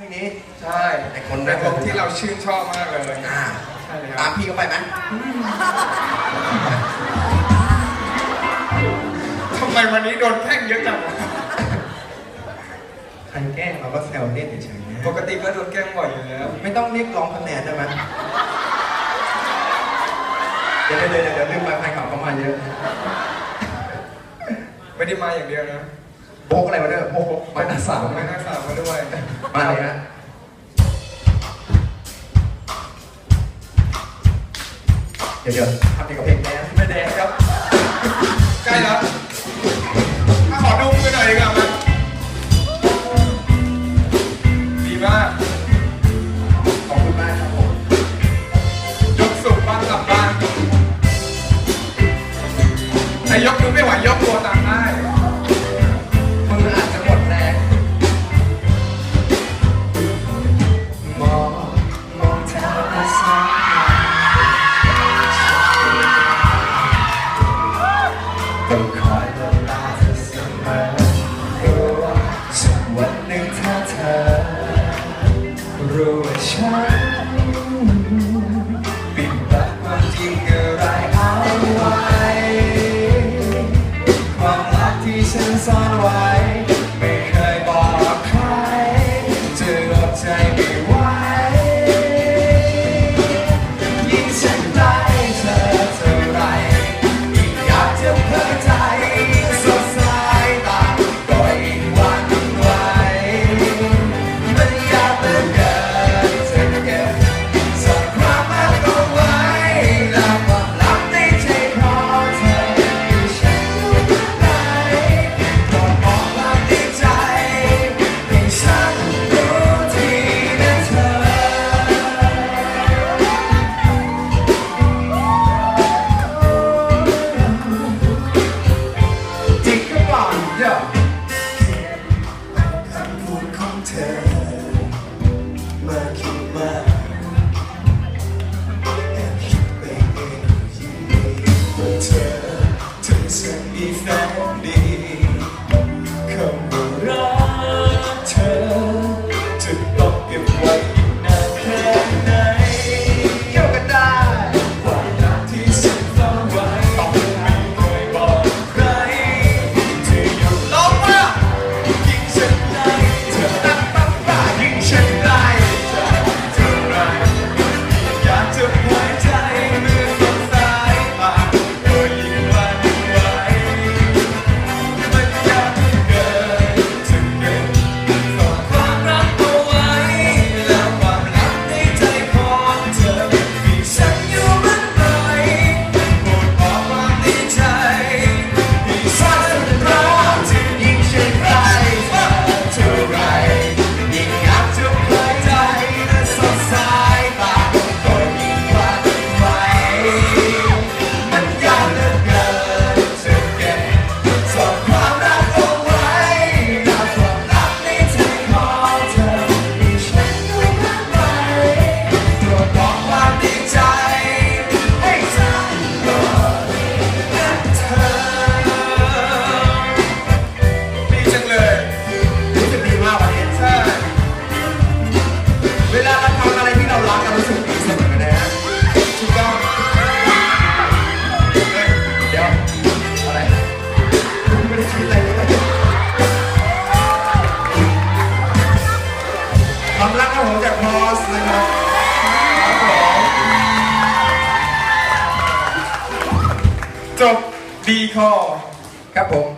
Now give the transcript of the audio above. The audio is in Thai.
ทีนี้ใช่ไอ้คนแรกที่เราชื่นชอบมากเลยอ่าใช่เลยคตารับมพี่เข้าไปไหมทำไมวันนี้โดนแข้งเยอะจังคันแกล้งเราก็แซวเล่นเฉยๆปกติก็โดนแกล้งบ่อยอยู่แล้ว ไม่ต้องเรียกร้องคะแนนได้ไหมเดี๋ยวเดี๋ยวเดี๋ยวเดี๋ยวลืมไปใครขับเข้ามาเยอะ ไม่ได้มาอย่างเดียวนะ โบกอะไรมาด้วยโบกมาหน้าสามไปหน้าสามมาด้วยมาเลยฮะเดี๋ยวๆทำเพลงกับเพลงแดนไม่แดนครับ sunrise. tell. จบดีคอครับผม